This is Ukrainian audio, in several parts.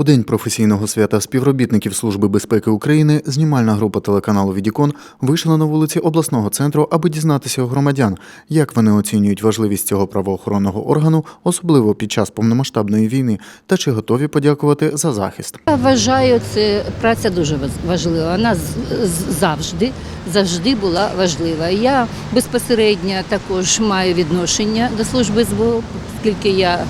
У день професійного свята співробітників Служби безпеки України знімальна група телеканалу Відікон вийшла на вулиці обласного центру, аби дізнатися у громадян, як вони оцінюють важливість цього правоохоронного органу, особливо під час повномасштабної війни, та чи готові подякувати за захист. Я вважаю, це праця дуже важ- важлива. Вона завжди, завжди була важлива. Я безпосередньо також маю відношення до служби СБУ, оскільки я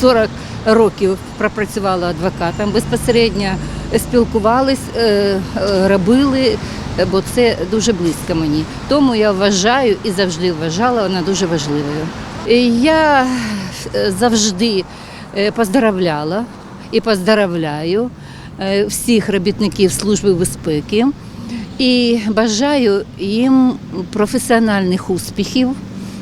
40 років пропрацювала адвокатом, безпосередньо спілкувались, е, е, робили, бо це дуже близько мені. Тому я вважаю і завжди вважала вона дуже важливою. Я е, завжди поздравляла і поздравляю всіх робітників Служби безпеки і бажаю їм професіональних успіхів,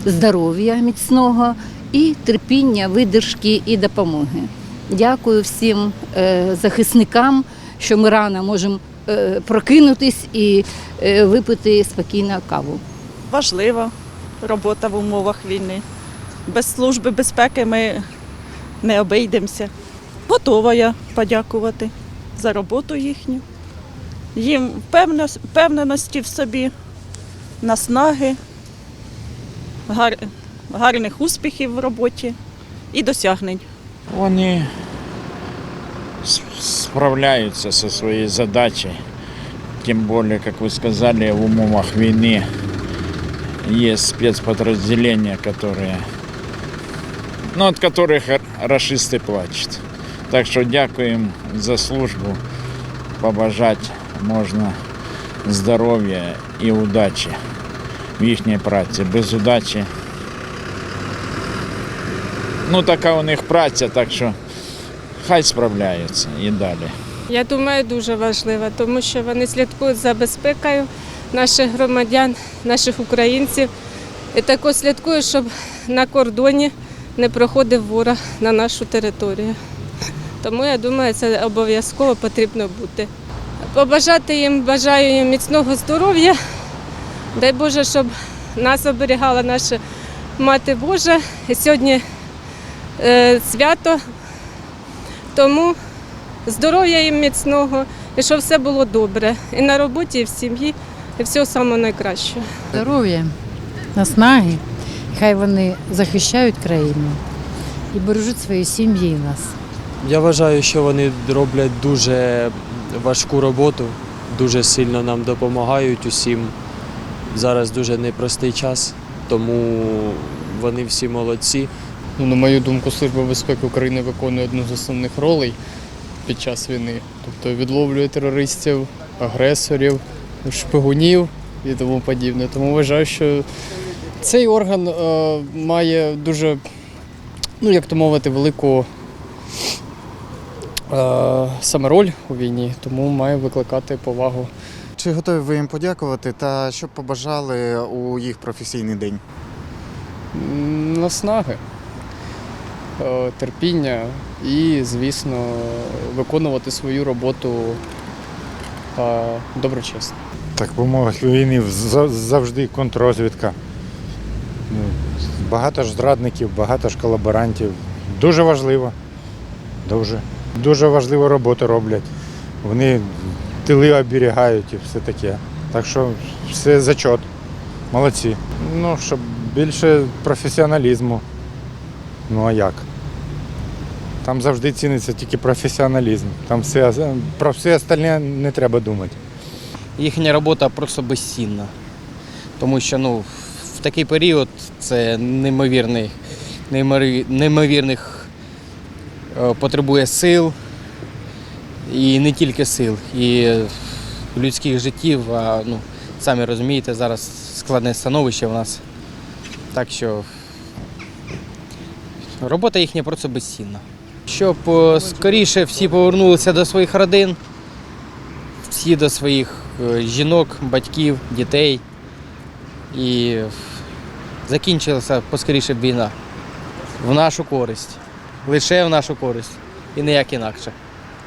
здоров'я міцного і терпіння, видержки і допомоги. Дякую всім е, захисникам, що ми рано можемо е, прокинутись і е, випити спокійно каву. важлива робота в умовах війни. Без служби безпеки ми не обійдемося. Готова я подякувати за роботу їхню. Їм впевненості, в собі, наснаги, гарних успіхів в роботі і досягнень. Вони с- справляются со своей задачей. Тем более, как вы сказали, в умовах войны есть спецподразделения, которые, ну, от которых р- рашисты плачут. Так що дякуємо за службу. Побажати можна здоров'я і удачі в їхній праці. Без удачі. Ну, така у них праця, так що хай справляються і далі. Я думаю, дуже важлива, тому що вони слідкують за безпекою наших громадян, наших українців. І також слідкують, щоб на кордоні не проходив ворог на нашу територію. Тому я думаю, це обов'язково потрібно бути. Побажати їм, бажаю їм міцного здоров'я. Дай Боже, щоб нас оберігала наша Мати Божа. І сьогодні свято. Тому здоров'я їм міцного, і щоб все було добре. І на роботі, і в сім'ї, і всього самого найкращого. здоров'я, наснаги. Хай вони захищають країну і бережуть свої сім'ї і нас. Я вважаю, що вони роблять дуже важку роботу, дуже сильно нам допомагають усім. Зараз дуже непростий час, тому вони всі молодці. Ну, на мою думку, Служба безпеки України виконує одну з основних ролей під час війни. Тобто відловлює терористів, агресорів, шпигунів і тому подібне. Тому вважаю, що цей орган е, має дуже, ну як то мовити, велику е, саме роль у війні, тому має викликати повагу. Чи готові ви їм подякувати та що побажали у їх професійний день? Наснаги, терпіння і, звісно, виконувати свою роботу е, доброчесно. Так, в умовах війни завжди контррозвідка. Ну, Багато ж зрадників, багато ж колаборантів. Дуже важливо. Дуже. Дуже важливу роботу роблять. Вони тили оберігають і все таке. Так що все зачот. Молодці. Ну, щоб більше професіоналізму. Ну а як? Там завжди ціниться тільки професіоналізм. Там все, про все остальне не треба думати. їхня робота просто безцінна. Тому що ну, в такий період це неймовірний, неймовір- неймовірних е, потребує сил. І не тільки сил, і людських життів. А ну, самі розумієте, зараз складне становище у нас. Так що робота їхня просто безцінна. Щоб е, скоріше всі повернулися до своїх родин, всі до своїх е, жінок, батьків, дітей. І закінчилася поскоріше війна. В нашу користь. Лише в нашу користь. І ніяк інакше.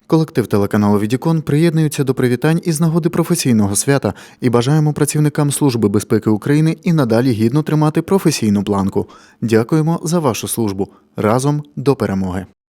Колектив телеканалу Відікон приєднується до привітань із нагоди професійного свята і бажаємо працівникам Служби безпеки України і надалі гідно тримати професійну планку. Дякуємо за вашу службу. Разом до перемоги.